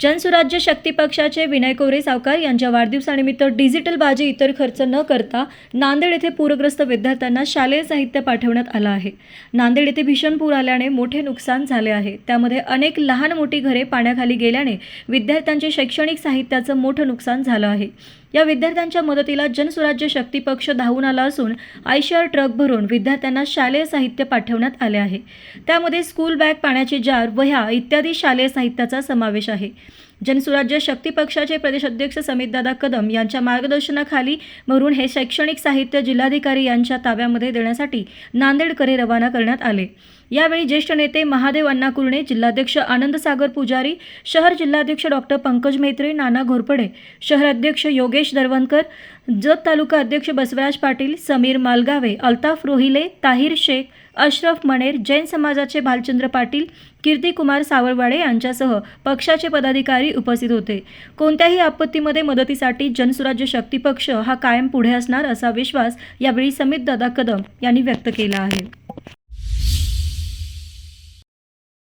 जनसुराज्य शक्ती पक्षाचे विनय कोरे सावकार यांच्या वाढदिवसानिमित्त डिजिटल बाजी इतर खर्च न करता नांदेड येथे पूरग्रस्त विद्यार्थ्यांना शालेय साहित्य पाठवण्यात आलं आहे. नांदेड येथे भीषण पूर आल्याने मोठे नुकसान झाले आहे. त्यामध्ये अनेक लहान मोठी घरे पाण्याखाली गेल्याने विद्यार्थ्यांचे शैक्षणिक साहित्याचं मोठं नुकसान झालं आहे. या विद्यार्थ्यांच्या मदतीला जनसुराज्य शक्ती पक्ष धावून आला असून आयशर ट्रक भरून विद्यार्थ्यांना शालेय साहित्य पाठवण्यात आले आहे. त्यामध्ये स्कूल बॅग पाण्याची जार वह्या इत्यादी शालेय साहित्याचा समावेश आहे. जनसुराज्य शक्ती पक्षाचे प्रदेशाध्यक्ष समितदादा कदम यांच्या मार्गदर्शनाखाली भरून हे शैक्षणिक साहित्य जिल्हाधिकारी यांच्या ताब्यामध्ये देण्यासाठी नांदेडकडे रवाना करण्यात आले. यावेळी ज्येष्ठ नेते महादेव अण्णा कुरणे जिल्हाध्यक्ष आनंद सागर पुजारी शहर जिल्हाध्यक्ष डॉक्टर पंकज मेत्रे नाना घोरपडे शहर अध्यक्ष योगेश दरवणकर जत तालुका अध्यक्ष बसवराज पाटील समीर मालगावे अल्ताफ रोहिले ताहिर शेख अशरफ मणेर जैन समाजाचे भालचंद्र पाटील कीर्तिकुमार सावळवाडे यांच्यासह पक्षाचे पदाधिकारी उपस्थित होते. कोणत्याही आपत्तीमध्ये मदतीसाठी जनसुराज्य शक्ती पक्ष हा कायम पुढे असणार असा विश्वास यावेळी समित दादा कदम यांनी व्यक्त केला आहे.